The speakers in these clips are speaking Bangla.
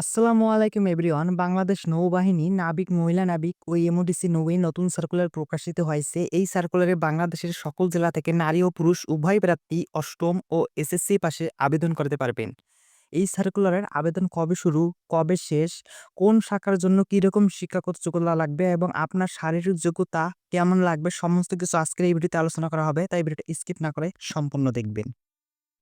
আসসালামু আলাইকুম এভরিওয়ান। বাংলাদেশ নৌবাহিনী নাবিক, মহিলা নাবিক ও এমওডিসি নৌয়ে নতুন সার্কুলার প্রকাশিত হয়েছে। এই সার্কুলারে বাংলাদেশের সকল জেলা থেকে নারী ও পুরুষ উভয় প্রার্থী অষ্টম ও এসএসসি পাশে আবেদন করতে পারবেন। এই সার্কুলারের আবেদন কবে শুরু, কবে শেষ, কোন শাখার জন্য কীরকম শিক্ষাগত যোগ্যতা লাগবে এবং আপনার শারীরিক যোগ্যতা কেমন লাগবে, সমস্ত কিছু আজকের এই ভিডিওতে আলোচনা করা হবে, তাই ভিডিওটা স্কিপ না করে সম্পূর্ণ দেখবেন।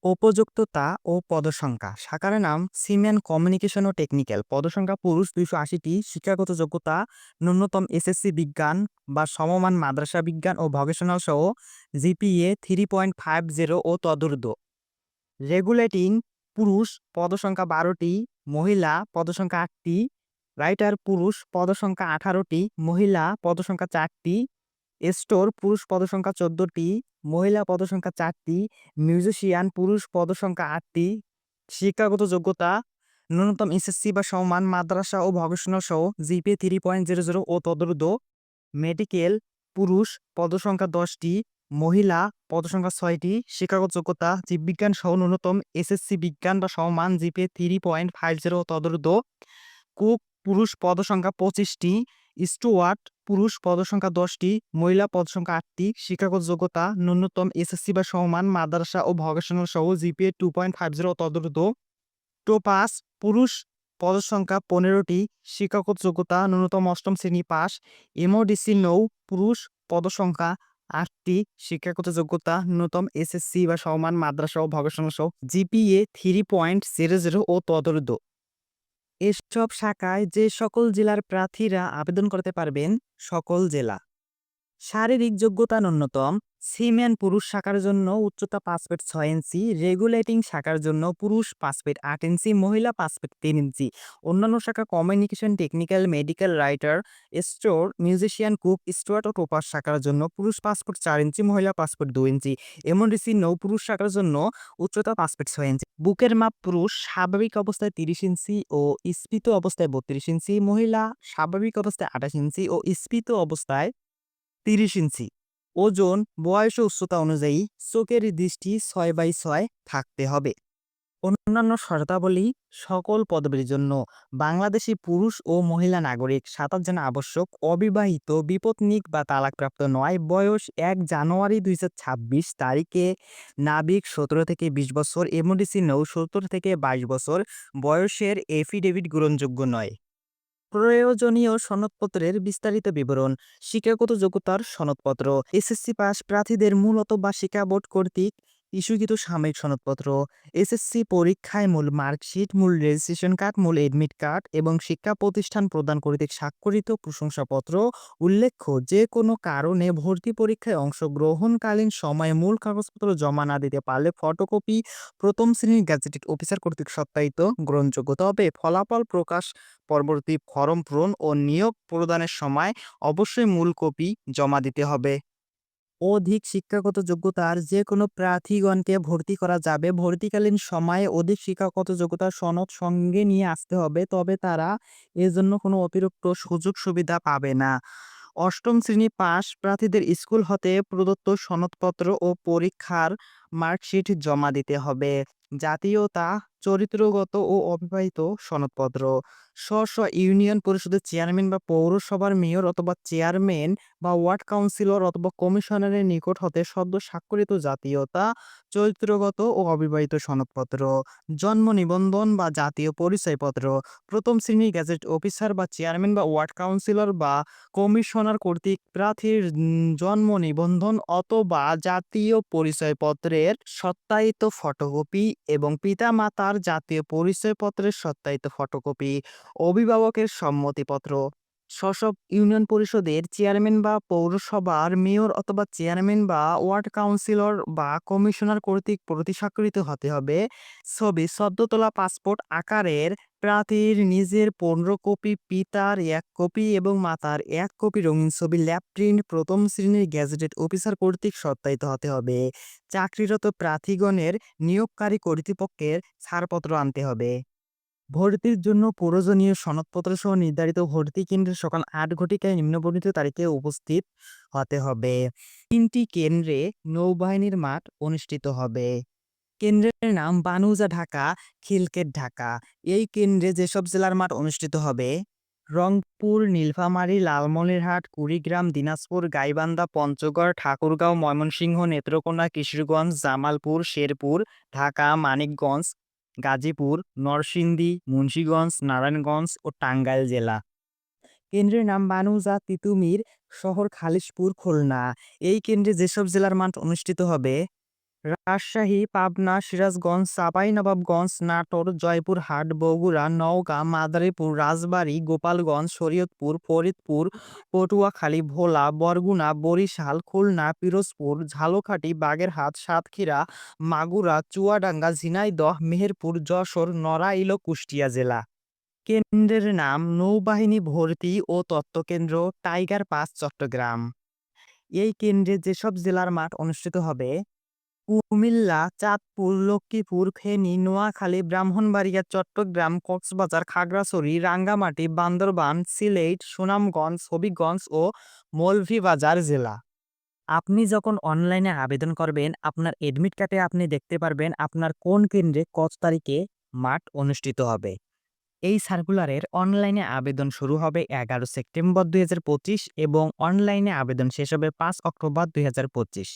উপযুক্ততা ও পদসংখ্যা। শাখার নাম সিমেন কমিউনিকেশন ও টেকনিক্যাল। পদসংখ্যা পুরুষ দুইশো আশিটি, শিক্ষাগত যোগ্যতা ন্যূনতম এসএসসি বিজ্ঞান বা সমমান মাদ্রাসা বিজ্ঞান ও ভকেশনাল সহ GPA three point five zero ও তদুর্ধ্ব। রেগুলেটিং পুরুষ পদসংখ্যা বারোটি, মহিলা পদসংখ্যা আটটি, রাইটার পুরুষ পদসংখ্যা আঠারোটি, মহিলা পদসংখ্যা চারটি স্টোর পুরুষ পদসংখ্যা চোদ্দটি, মহিলা পদসংখ্যা চারটি মিউজিশিয়ান পুরুষ পদসংখ্যা আটটি, শিক্ষাগত যোগ্যতা, ন্যূনতম এসএসসি বা সমান মাদ্রাসা ও ভকেশনাল সহ GPA three point zero zero ও তদুর্ধ মেডিকেল পুরুষ পদসংখ্যা দশটি, মহিলা পদসংখ্যা ছয়টি, শিক্ষাগত যোগ্যতা, জীববিজ্ঞান সহ ন্যূনতম এসএসসি বিজ্ঞান বা সমান GPA three point five zero তদুর্ধ cook পুরুষ পদসংখ্যা পঁচিশটি স্টুয়ার্ট, পুরুষ পদসংখ্যা দশটি, মহিলা পদসংখ্যা আটটি, শিক্ষাগত যোগ্যতা ন্যূনতম এসএসসি বা সমান, মাদ্রাসা ও ভকেশনাল সহ GPA two point five zero তদুর্ধ topass, পুরুষ পদসংখ্যা পনেরোটি, শিক্ষাগত যোগ্যতা ন্যূনতম অষ্টম শ্রেণি পাস। এমওডিসি নৌ, পুরুষ পদসংখ্যা আটটি, শিক্ষাগত যোগ্যতা ন্যূনতম এসএসসি বা সমান, মাদ্রাসা ও ভকেশনাল সহ GPA three point zero zero ও তদুর্ধ এসব শাখায় যে সকল জেলার প্রার্থীরা আবেদন করতে পারবেন সকল জেলা। শারীরিক যোগ্যতা ন্যূনতম সিমেন পুরুষ শাখার জন্য উচ্চতা পাঁচ ফিট ছয় ইঞ্চি, রেগুলেটিং শাখার জন্য পুরুষ পাঁচ ফিট আট ইঞ্চি, মহিলা পাঁচ ফিট তিন ইঞ্চি। অন্যান্য শাখা communication technical medical writer store musician cook steward ও টোপার শাখার জন্য পুরুষ পাঁচ ফুট চার ইঞ্চি, মহিলা পাঁচ ফুট দুই ইঞ্চি। এমনডিসি নৌ পুরুষ শাখার জন্য উচ্চতা পাঁচ ফিট ছয় ইঞ্চি। বুকের মাপ পুরুষ স্বাভাবিক অবস্থায় তিরিশ ইঞ্চি ও স্ফীত অবস্থায় বত্রিশ ইঞ্চি, মহিলা স্বাভাবিক অবস্থায় আঠাশ ইঞ্চি ও স্ফীত অবস্থায় তিরিশ ইঞ্চি। ওজন, বয়স উচ্চতা অনুযায়ী চোখের দৃষ্টি ছয় বাই ছয় থাকতে হবে। অন্যান্য শর্তাবলী সকল পদবীর জন্য বাংলাদেশি পুরুষ ও মহিলা নাগরিক সাঁতার জানা আবশ্যক, অবিবাহিত, বিপত্নিক বা তালাকপ্রাপ্ত নয়, বয়স এক জানুয়ারি দুই ছাব্বিশ তারিখে নাবিক সতেরো থেকে বিশ বছর এমডিসি নৌ সত্তর থেকে বাইশ বছর, বয়সের এফিডেভিট গ্রহণযোগ্য নয়। প্রয়োজনীয় সনদপত্রের বিস্তারিত বিবরণ, শিক্ষাগত যোগ্যতার সনদপত্র, এসএসসি পাস প্রার্থীদের মূলত বা শিক্ষা বোর্ড কর্তৃক ইস্যুকৃত সাময়িক সনদপত্র এসএসসি পরীক্ষায় মূল মার্কশিট, মূল রেজিস্ট্রেশন কার্ড, মূল এডমিট কার্ড এবং শিক্ষা প্রতিষ্ঠান প্রদান কর্তৃক স্বাক্ষরিত প্রশংসাপত্র, উল্লেখ্য যে কোনো কারণে ভর্তি পরীক্ষায় অংশগ্রহণকালীন সময়ে মূল কাগজপত্র জমা না দিতে পারলে ফটোকপি প্রথম শ্রেণির গ্যাজেটেড অফিসার কর্তৃক সত্যায়িত গ্রহণযোগ্য। তবে ফলাফল প্রকাশ পরবর্তী ফরম পূরণ ও নিয়োগ প্রদানের সময় অবশ্যই মূল কপি জমা দিতে হবে। অধিক শিক্ষাগত যোগ্যতার যে কোনো প্রার্থীগণকে ভর্তি করা যাবে। ভর্তিকালীন সময়ে অধিক শিক্ষাগত যোগ্যতার সনদ সঙ্গে নিয়ে আসতে হবে, তবে তারা এজন্য কোনো অতিরিক্ত সুযোগ সুবিধা পাবে না। অষ্টম শ্রেণি পাশ প্রার্থীদের স্কুল হতে প্রদত্ত সনদপত্র ও পরীক্ষার মার্কশিট জমা দিতে হবে। জাতীয়তা, চরিত্রগত ও অবিবাহিত সনদপত্র। স্ব স্ব ইউনিয়ন পরিষদের চেয়ারম্যান বা পৌরসভার মেয়র অথবা চেয়ারম্যান বা ওয়ার্ড কাউন্সিলর অথবা কমিশনারের নিকট হতে সদ্য স্বাক্ষরিত জাতীয়তা, চরিত্রগত ও অবিবাহিত সনদপত্র। জন্ম নিবন্ধন বা জাতীয় পরিচয়পত্র। প্রথম শ্রেণির গ্যাজেট অফিসার বা চেয়ারম্যান বা ওয়ার্ড কাউন্সিলর বা কমিশনার কর্তৃক প্রার্থীর জন্ম নিবন্ধন অথবা জাতীয় পরিচয়পত্রের সত্যায়িত ফটোকপি এবং পিতামাতার জাতীয় পরিচয়পত্রের সত্যায়িত ফটোকপি অভিভাবকের সম্মতিপত্র। স্ব-স্ব ইউনিয়ন পরিষদের চেয়ারম্যান বা পৌরসভার মেয়র অথবা চেয়ারম্যান বা ওয়ার্ড কাউন্সিলর বা কমিশনার কর্তৃক প্রতি স্বাক্ষরিত হতে হবে। ছবি সদ্য তোলা পাসপোর্ট আকারের প্রার্থীর নিজের পনেরো কপি, পিতার এক কপি এবং মাতার এক কপি রঙিন ছবি, ল্যাব প্রিন্ট, প্রথম শ্রেণির গ্যাজেটেড অফিসার কর্তৃক সত্যায়িত হতে হবে। চাকরিরত প্রার্থীগণের নিয়োগকারী কর্তৃপক্ষের ছাড়পত্র আনতে হবে। ভর্তির জন্য প্রয়োজনীয় সনদপত্র সহ নির্ধারিত ভর্তি কেন্দ্রে সকাল আট ঘটিকায় নিম্নবর্ণিত তারিখে উপস্থিত হতে হবে। তিনটি কেন্দ্রে নৌবাহিনীর মাঠ অনুষ্ঠিত হবে। কেন্দ্রের নাম বানুজা ঢাকা, খিলকেট ঢাকা। এই কেন্দ্রে যেসব জেলার মাঠ অনুষ্ঠিত হবে? রংপুর, নীলফামারী, লালমনিরহাট, কুড়িগ্রাম, দিনাজপুর, গাইবান্ধা, পঞ্চগড়, ঠাকুরগাঁও, ময়মনসিংহ, নেত্রকোনা, কিশোরগঞ্জ, জামালপুর, শেরপুর, ঢাকা, মানিকগঞ্জ গাজীপুর, নরসিংদী, মুন্সীগঞ্জ, নারায়ণগঞ্জ ও টাঙ্গাইল জেলা। কেন্দ্রের নাম বানুজা তিতুমির, শহর খালিশপুর, খুলনা। এই কেন্দ্রে যেসব জেলার মাঠ অনুষ্ঠিত হবে রাজশাহী, পাবনা, সিরাজগঞ্জ চাঁপাইনবাবগঞ্জ নাটোর, জয়পুরহাট, বগুড়া, নওগাঁ, মাদারীপুর, রাজবাড়ী, গোপালগঞ্জ, শরীয়তপুর, ফরিদপুর, পটুয়াখালী, ভোলা, বরগুনা, বরিশাল, খুলনা, পিরোজপুর, ঝালকাঠি, বাগেরহাট, সাতক্ষীরা, মাগুরা, চুয়াডাঙ্গা, ঝিনাইদহ, মেহেরপুর, যশোর নড়াইল কুষ্টিয়া জেলা। কেন্দ্রের নাম নৌবাহিনী ভর্তি ও তত্ত্বকেন্দ্র টাইগার পাস চট্টগ্রাম। এই কেন্দ্রে যেসব জেলার মাঠ অনুষ্ঠিত হবে কুমিল্লা, চাঁদপুর, লক্ষ্মীপুর, ফেনী, নোয়াখালী, ব্রাহ্মণবাড়িয়া, চট্টগ্রাম, কক্সবাজার, খাগড়াছড়ি, রাঙ্গামাটি, বান্দরবান, সিলেট, সুনামগঞ্জ, হবিগঞ্জ ও মৌলভীবাজার জেলা। আপনি যখন অনলাইনে আবেদন করবেন, আপনার এডমিট কার্ডে আপনি দেখতে পারবেন আপনার কোন কেন্দ্রে কত তারিখে মাঠ অনুষ্ঠিত হবে। এই সার্কুলারের অনলাইনে আবেদন শুরু হবে এগারো সেপ্টেম্বর দুই হাজার পঁচিশ এবং অনলাইনে আবেদন শেষ হবে পাঁচ অক্টোবর দুই হাজার পঁচিশ।